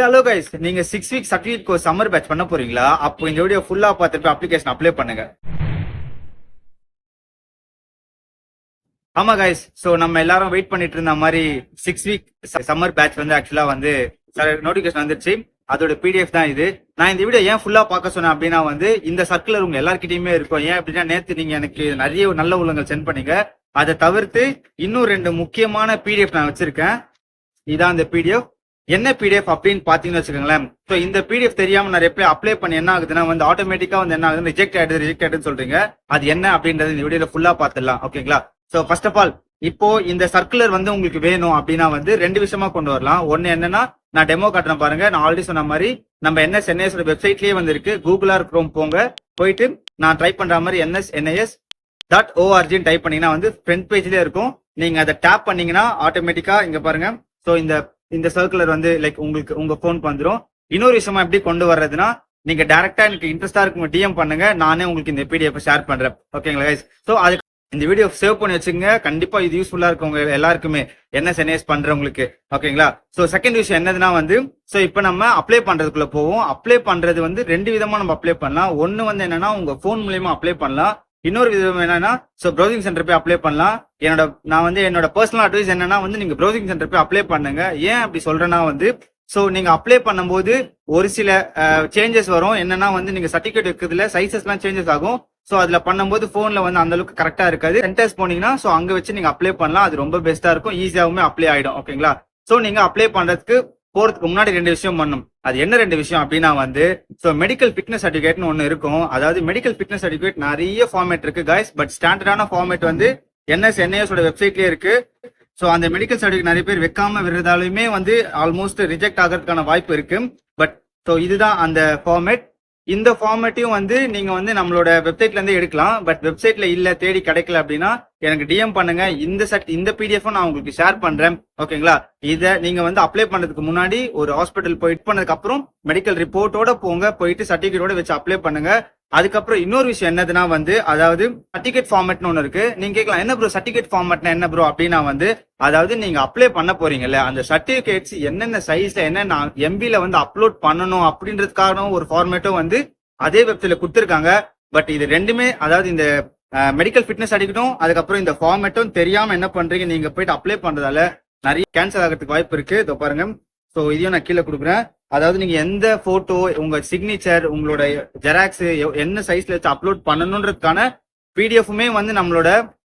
Hello guys நீங்க six week certificate course summer batch பண்ண போறீங்களா? அப்போ இந்த வீடியோ ஃபுல்லா பார்த்துட்டு அப்ளிகேஷன் அப்ளை பண்ணுங்க. ஆமா கைஸ் சோ நம்ம எல்லாரும் வெயிட் பண்ணிட்டு இருந்த மாதிரி சிக்ஸ் வீக் சம்மர் பேட்ச் வந்து ஆக்சுவலா வந்து நோட்டிபிகேஷன் வந்துருச்சு. அதோட பிடிஎஃப் தான் இது. நான் இந்த வீடியோ ஏன் ஃபுல்லா பார்க்க சொன்னேன் அப்படின்னா வந்து இந்த சர்க்குலர் உங்க எல்லாருக்கிட்டையுமே இருக்கும். ஏன் அப்படின்னா நேத்து நீங்க எனக்கு நிறைய நல்ல உள்ளங்கள் சென்ட் பண்ணீங்க. அதை தவிர்த்து இன்னும் ரெண்டு முக்கியமான பிடிஎஃப் நான் வச்சிருக்கேன். இதான் இந்த பிடிஎஃப் என்ன பிடிஎஃப் அப்படின்னு பாத்தீங்கன்னு வச்சுக்கோங்களேன். ஸோ இந்த பிடிஎஃப் தெரியாம நிறைய பேர் அப்ளை பண்ணி என்ன ஆகுதுன்னா வந்து ஆட்டோமேட்டிக்கா வந்து என்ன ஆகுது ரிஜெக்ட் ஆயிடுது ரிஜெக்ட் ஆயிடுன்னு சொல்றீங்க. அது என்ன அப்படின்றது இந்த வீடியோல ஃபுல்லா பாத்துடலாம் ஓகேங்களா ஸோ ஃபர்ஸ்ட் ஆஃப் ஆல் இப்போ இந்த சர்க்குலர் வந்து உங்களுக்கு வேணும் அப்படின்னா வந்து ரெண்டு விஷயமா கொண்டு வரலாம். ஒன்னு என்னன்னா நான் டெமோ காட்டுறேன் பாருங்க. நான் ஆல்ரெடி சொன்ன மாதிரி நம்ம என்எஸ் என்ஐஎஸ் வெப்சைட்லயே வந்து இருக்கு கூகுள் ஆர் குரோம் போங்க. போயிட்டு நான் ட்ரை பண்ற மாதிரி என்எஸ் என்ஐஎஸ் டாட் ஓஆர்ஜின்னு டைப் பண்ணீங்கன்னா வந்து ஃப்ரண்ட் பேஜ்லயே இருக்கும். நீங்க அதை டேப் பண்ணீங்கன்னா ஆட்டோமேட்டிக்கா இங்க பாருங்க. சோ இந்த இந்த சர்க்குலர் வந்து லைக் உங்களுக்கு உங்க போனுக்கு வந்துடும் இன்னொரு விஷயமா எப்படி கொண்டு வர்றதுன்னா நீங்க டேரக்டா எனக்கு இன்ட்ரெஸ்டா இருக்கும் டிஎம் பண்ணுங்க. நானே உங்களுக்கு இந்த பிடிஎஃப் ஷேர் பண்றேன். ஓகேங்களா கைஸ் சோ அதுக்கு இந்த வீடியோ சேவ் பண்ணி வச்சுங்க கண்டிப்பா இது யூஸ்ஃபுல்லா இருக்கும் உங்க எல்லாருக்குமே. என்ன சென்னைஸ் பண்றவங்களுக்கு. ஓகேங்களா சோ செகண்ட் விஷயம் என்னதுன்னா வந்து சோ இப்போ நம்ம அப்ளை பண்றதுக்குள்ள போவோம். அப்ளை பண்றது வந்து ரெண்டு விதமா நம்ம அப்ளை பண்ணலாம். ஒன்னு வந்து என்னன்னா உங்க போன் மூலியமா அப்ளை பண்ணலாம். இன்னொரு விதம் என்னன்னா சோ ப்ரௌசிங் சென்டர் போய் அப்ளை பண்ணலாம். என்னோட நான் வந்து என்னோட பர்சனல் அட்வைஸ் என்னன்னா வந்து நீங்க ப்ரௌசிங் சென்டர் போய் அப்ளை பண்ணுங்க. ஏன் அப்படி சொல்றேன்னா வந்து சோ நீங்க அப்ளை பண்ணும்போது ஒரு சில சேஞ்சஸ் வரும். என்னன்னா வந்து நீங்க சர்டிபிகேட் வைக்கிறதுல சைசஸ் எல்லாம் சேஞ்சஸ் ஆகும். சோ அதுல பண்ணும்போது போன்ல வந்து அந்த அளவுக்கு கரெக்டா இருக்காது. சென்டர்ஸ் போனீங்கன்னா சோ அங்க வச்சு நீங்க அப்ளை பண்ணலாம். அது ரொம்ப பெஸ்டா இருக்கும். ஈஸியாவுமே அப்ளை ஆயிடும். ஓகேங்களா சோ நீங்க அப்ளை பண்றதுக்கு போறதுக்கு முன்னாடி ரெண்டு விஷயம் பண்ணும். அது என்ன ரெண்டு விஷயம் அப்படின்னா வந்து ஸோ மெடிக்கல் ஃபிட்னஸ் சர்டிஃபிகேட்னு ஒன்று இருக்கும். அதாவது மெடிக்கல் ஃபிட்னஸ் சர்டிஃபிகேட் நிறைய ஃபார்மேட் இருக்கு கைஸ் பட் ஸ்டாண்டர்டான ஃபார்மேட் வந்து என்எஸ் என்ஐஎஸோட வெப்சைட்லேயே இருக்கு. ஸோ அந்த மெடிக்கல் சர்டிஃபிகேட் நிறைய பேர் வைக்காம விடுறதாலுமே வந்து ஆல்மோஸ்ட் ரிஜெக்ட் ஆகிறதுக்கான வாய்ப்பு இருக்கு. பட் ஸோ இதுதான் அந்த ஃபார்மேட் இந்த ஃபார்மேட்டையும் வந்து நீங்க வந்து நம்மளோட வெப்சைட்ல இருந்து எடுக்கலாம். பட் வெப்சைட்ல இல்ல தேடி கிடைக்கல அப்படின்னா எனக்கு டிஎம் பண்ணுங்க. இந்த செட் இந்த பிடிஎஃப் நான் உங்களுக்கு ஷேர் பண்றேன். ஓகேங்களா இதை நீங்க வந்து அப்ளை பண்றதுக்கு முன்னாடி ஒரு ஹாஸ்பிட்டல் போய் பண்ணதுக்கு அப்புறம் மெடிக்கல் ரிப்போர்ட்டோட போங்க. போயிட்டு சர்டிபிகேட்டோட வச்சு அப்ளை பண்ணுங்க. அதுக்கப்புறம் இன்னொரு விஷயம் என்னதுன்னா வந்து அதாவது சர்டிஃபிகேட் ஃபார்மேட்னு ஒன்று இருக்கு. நீங்க கேட்கலாம் என்ன ப்ரோ சர்டிஃபிகேட் ஃபார்மேட்னா என்ன ப்ரோ அப்படின்னா வந்து அதாவது நீங்க அப்ளை பண்ண போறீங்கல்ல அந்த சர்டிஃபிகேட்ஸ் என்னென்ன சைஸ்ல என்னென்ன எம்பில வந்து அப்லோட் பண்ணணும் அப்படின்றதுக்கான ஒரு ஃபார்மேட்டும் வந்து அதே வெப்சைட்ல கொடுத்துருக்காங்க. பட் இது ரெண்டுமே அதாவது இந்த மெடிக்கல் ஃபிட்னஸ் அடிக்கட்டும் அதுக்கப்புறம் இந்த ஃபார்மேட்டும் தெரியாம என்ன பண்றீங்க நீங்க போயிட்டு அப்ளை பண்றதால நிறைய கேன்சல் ஆகிறதுக்கு வாய்ப்பு இருக்கு. இதோ பாருங்க. ஸோ இதையும் நான் கீழே கொடுக்குறேன். அதாவது நீங்க எந்த போட்டோ உங்க சிக்னேச்சர் உங்களோட ஜெராக்ஸ் என்ன சைஸ்ல வச்சு அப்லோட் பண்ணணுன்றதுக்கான பிடிஎஃப்மே வந்து நம்மளோட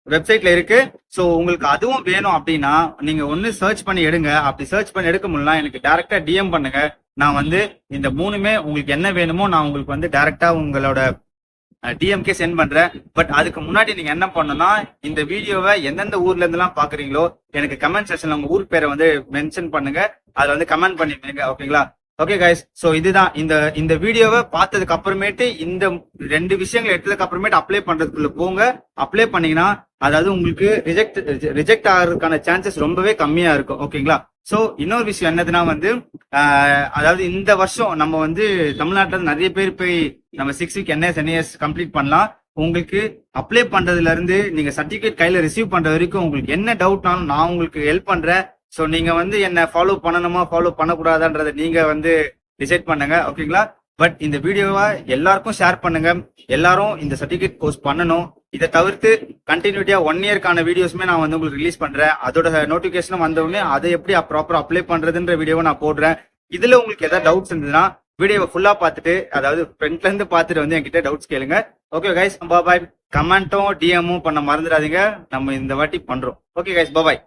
வெப்சைட்ல இருக்கு. ஸோ உங்களுக்கு அதுவும் வேணும் அப்படின்னா நீங்க ஒன்னு சர்ச் பண்ணி எடுங்க. அப்படி சர்ச் பண்ணி எடுக்க முடியல எனக்கு டைரக்டா டிஎம் பண்ணுங்க. நான் வந்து இந்த மூணுமே உங்களுக்கு என்ன வேணுமோ நான் உங்களுக்கு வந்து டைரக்டா உங்களோட டிஎம்கே சென்ட் பண்றேன். பட் அதுக்கு முன்னாடி நீங்க என்ன பண்ணணும்னா இந்த வீடியோவை எந்தெந்த ஊர்ல இருந்தெல்லாம் பாக்குறீங்களோ எனக்கு கமெண்ட் செக்ஷன்ல உங்க ஊர் பேரை வந்து மென்ஷன் பண்ணுங்க. அதுல வந்து கமெண்ட் பண்ணிருங்க ஓகேங்களா? ஓகே கைஸ் ஸோ இதுதான். இந்த இந்த வீடியோவை பார்த்ததுக்கு அப்புறமேட்டு இந்த ரெண்டு விஷயங்களை எடுத்ததுக்கு அப்புறமேட்டு அப்ளை பண்றதுக்குள்ள போங்க. அப்ளை பண்ணீங்கன்னா அதாவது உங்களுக்கு ரிஜெக்ட் ரிஜெக்ட் ஆகிறதுக்கான சான்சஸ் ரொம்பவே கம்மியா இருக்கும். ஓகேங்களா ஸோ இன்னொரு விஷயம் என்னதுன்னா வந்து அதாவது இந்த வருஷம் நம்ம வந்து தமிழ்நாட்டில் நிறைய பேர் போய் நம்ம six week NS NAS complete பண்ணலாம். உங்களுக்கு அப்ளை பண்றதுல இருந்து நீங்க சர்டிபிகேட் கையில ரிசீவ் பண்ற வரைக்கும் உங்களுக்கு என்ன டவுட்னாலும் நான் உங்களுக்கு ஹெல்ப் பண்றேன். ஸோ நீங்கள் வந்து என்ன ஃபாலோ பண்ணணுமா ஃபாலோ பண்ணக்கூடாதான்றதை நீங்கள் வந்து டிசைட் பண்ணுங்க ஓகேங்களா பட் இந்த வீடியோவை எல்லாருக்கும் ஷேர் பண்ணுங்க. எல்லாரும் இந்த சர்டிஃபிகேட் கோர்ஸ் பண்ணணும். இதை தவிர்த்து கண்டினியூட்டியா ஒன் இயர்க்கான வீடியோஸுமே நான் வந்து உங்களுக்கு ரிலீஸ் பண்றேன். அதோட நோட்டிபிகேஷன் வந்தவுடனே அதை எப்படி ப்ராப்பரா அப்ளை பண்றதுன்ற வீடியோவை நான் போடுறேன். இதுல உங்களுக்கு ஏதாவது டவுட்ஸ் இருந்ததுன்னா வீடியோவை ஃபுல்லா பார்த்துட்டு அதாவது ஃப்ரண்ட்ல இருந்து பார்த்துட்டு வந்து என்கிட்ட டவுட்ஸ் கேளுங்க. ஓகே கைஸ் பாய் கமெண்ட்டும் டிஎம்மும் பண்ண மறந்துடாதீங்க. நம்ம இந்த வாட்டி பண்றோம். Okay guys bye